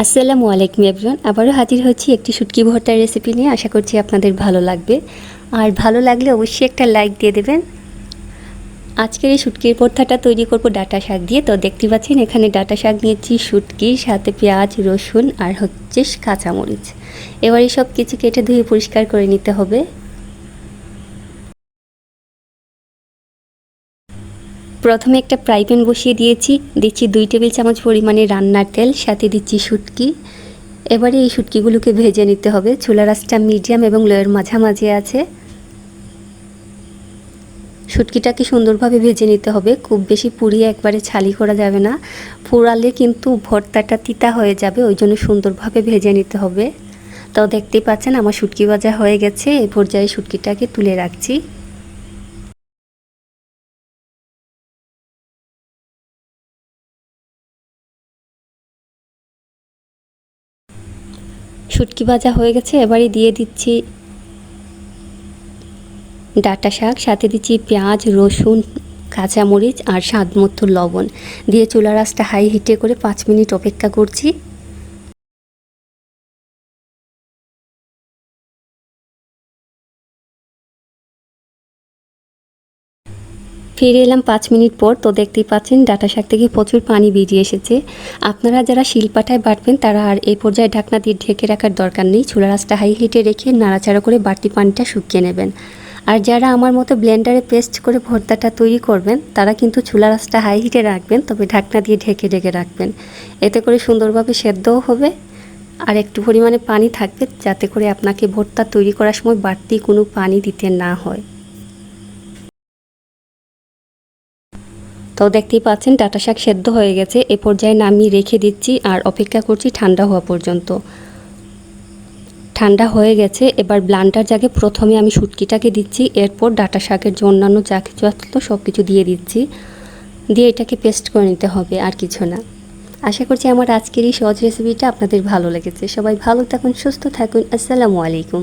আসসালামু আলাইকুম এভরিওয়ান আবারও হাজির হচ্ছি একটি শুটকি ভর্তার রেসিপি নিয়ে। আশা করছি আপনাদের ভালো লাগবে। আর ভালো লাগলে অবশ্যই একটা লাইক দিয়ে দেবেন। আজকের এই শুটকির ভর্তাটা তৈরি করব ডাটা শাক দিয়ে। তো দেখতে পাচ্ছেন, এখানে ডাটা শাক নিয়েছি, শুটকি, সাথে পেঁয়াজ, রসুন আর হচ্ছে কাঁচামরিচ। এবার এই সব কিছু কেটে ধুয়ে পরিষ্কার করে নিতে হবে। প্রথমে একটা ফ্রাই প্যান বসিয়ে দিয়েছি। দিচ্ছি দুই টেবিল চামচ পরিমাণে রান্নার তেল, সাথে দিচ্ছি শুটকি। এবারে এই শুটকিগুলোকে ভেজে নিতে হবে। চুলা রাসটা মিডিয়াম এবং লোয়ের মাঝামাঝি আছে। শুটকিটাকে সুন্দরভাবে ভেজে নিতে হবে। খুব বেশি পুড়িয়ে একবারে ছালি করা যাবে না। পুড়ালে কিন্তু ভর্তাটা তিতা হয়ে যাবে, ওই জন্য সুন্দরভাবে ভেজে নিতে হবে। তো দেখতেই পাচ্ছেন, আমার শুটকি ভাজা হয়ে গেছে। এই পর্যায়ে শুটকিটাকে তুলে রাখছি। শুটকি ভাজা হয়ে গেছে এবারে দিয়ে দিচ্ছি ডাটা শাক, সাথে দিচ্ছি পেঁয়াজ, রসুন, কাঁচামরিচ আর স্বাদ লবণ। দিয়ে চুলা রাসটা হাই হিটে করে পাঁচ মিনিট অপেক্ষা করছি। ফিরে এলাম পাঁচ মিনিট পর। তো দেখতেই পাচ্ছেন, ডাটা শাক থেকে প্রচুর পানি বেরিয়ে এসেছে। আপনারা যারা শিলপাটায় বাটবেন, তারা আর এই পর্যায়ে ঢাকনা দিয়ে ঢেকে রাখার দরকার নেই। চুলা রাসটা হাই হিটে রেখে নাড়াচাড়া করে বাড়তি পানিটা শুকিয়ে নেবেন। আর যারা আমার মতো ব্লেন্ডারে পেস্ট করে ভর্তাটা তৈরি করবেন, তারা কিন্তু চুলা রাসটা হাই হিটে রাখবেন, তবে ঢাকনা দিয়ে ঢেকে ঢেকে রাখবেন। এতে করে সুন্দরভাবে সেদ্ধও হবে। আর একটু পরিমাণে পানি থাকবে, যাতে করে আপনাকে ভর্তা তৈরি করার সময় বাড়তি কোনো পানি দিতে না হয়। তো দেখতেই পাচ্ছেন, ডাটা শাক সেদ্ধ হয়ে গেছে। এ পর্যায়ে নামিয়ে রেখে দিচ্ছি আর অপেক্ষা করছি ঠান্ডা হওয়া পর্যন্ত। ঠান্ডা হয়ে গেছে, এবার ব্লান্ডার জাগে প্রথমে আমি শুটকিটাকে দিচ্ছি, এরপর ডাটা শাকের যে অন্যান্য যা কিছু আসলো সব কিছু দিয়ে দিচ্ছি। দিয়ে এটাকে পেস্ট করে নিতে হবে, আর কিছু না। আশা করছি আমার আজকের এই সহজ রেসিপিটা আপনাদের ভালো লেগেছে। সবাই ভালো থাকুন, সুস্থ থাকুন। আসসালামু আলাইকুম।